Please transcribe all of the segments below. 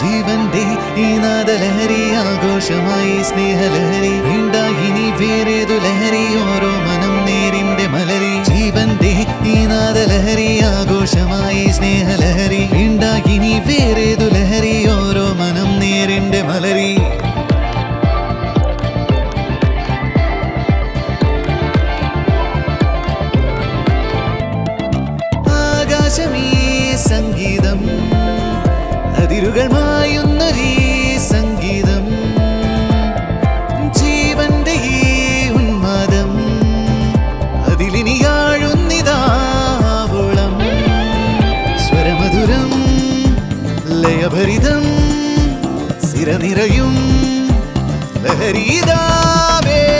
ജീവന്റെ ഈ നാദലഹരി ആഘോഷമായി സ്നേഹലഹരി വേണ്ട ഇനി വേറേതു ലഹരി ഓരോ മനം നേരിന്റെ മലരി. ജീവന്റെ ഈ നാദലഹരി ആഘോഷമായി സ്നേഹലഹരി വേണ്ട ഇനി അതിരുകൾ മായുന്നൊരീ സംഗീതം ജീവന്റെ ഈ സ്വരമധുരം ലയഭരിതം സിരനിറയും ലഹരീതാവേശം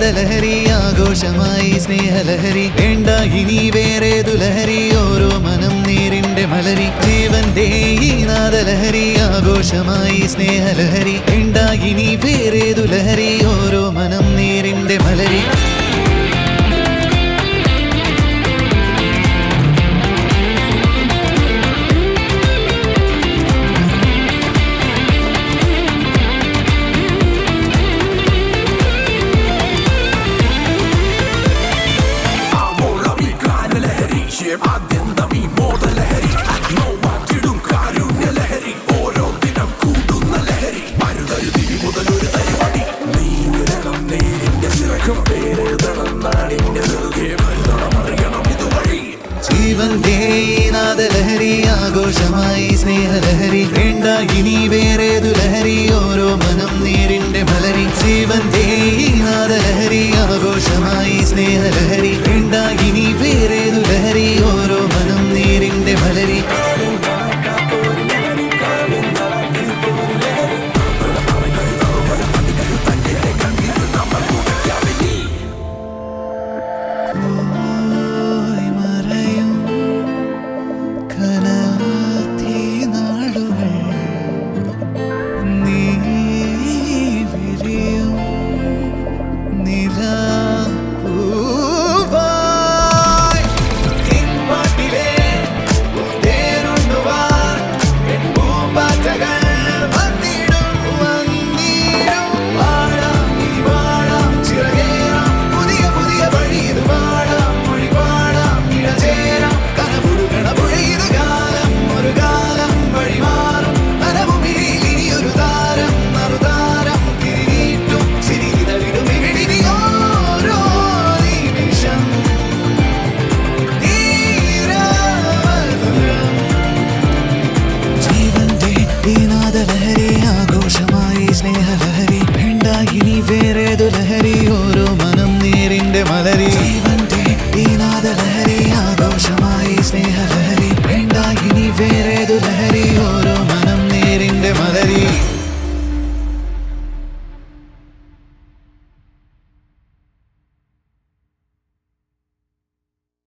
നാദലഹരി ആഘോഷമായി സ്നേഹലഹരി. വേണ്ട ഇനി വേറെ ദുലഹരി. ഓരോ മനം നേരിന്റെ മലരി. ജീവന്റെ ഈ നാദലഹരി ആഘോഷമായി സ്നേഹലഹരി. വേണ്ട ഇനി വേറെ ദുലഹരി. ഓരോ മനം നേരിന്റെ മലരി. ഘോഷമായി പേരെഴുതണം നാടിന്റെ ഇതുവഴി നാദലഹരി ആഘോഷമായി സ്നേഹലഹരി വേണ്ട ഇനി വേറെ ദുലഹരി ഓരോ മനം നേരിന്റെ മലരി ജീവന്റെ നാദലഹരി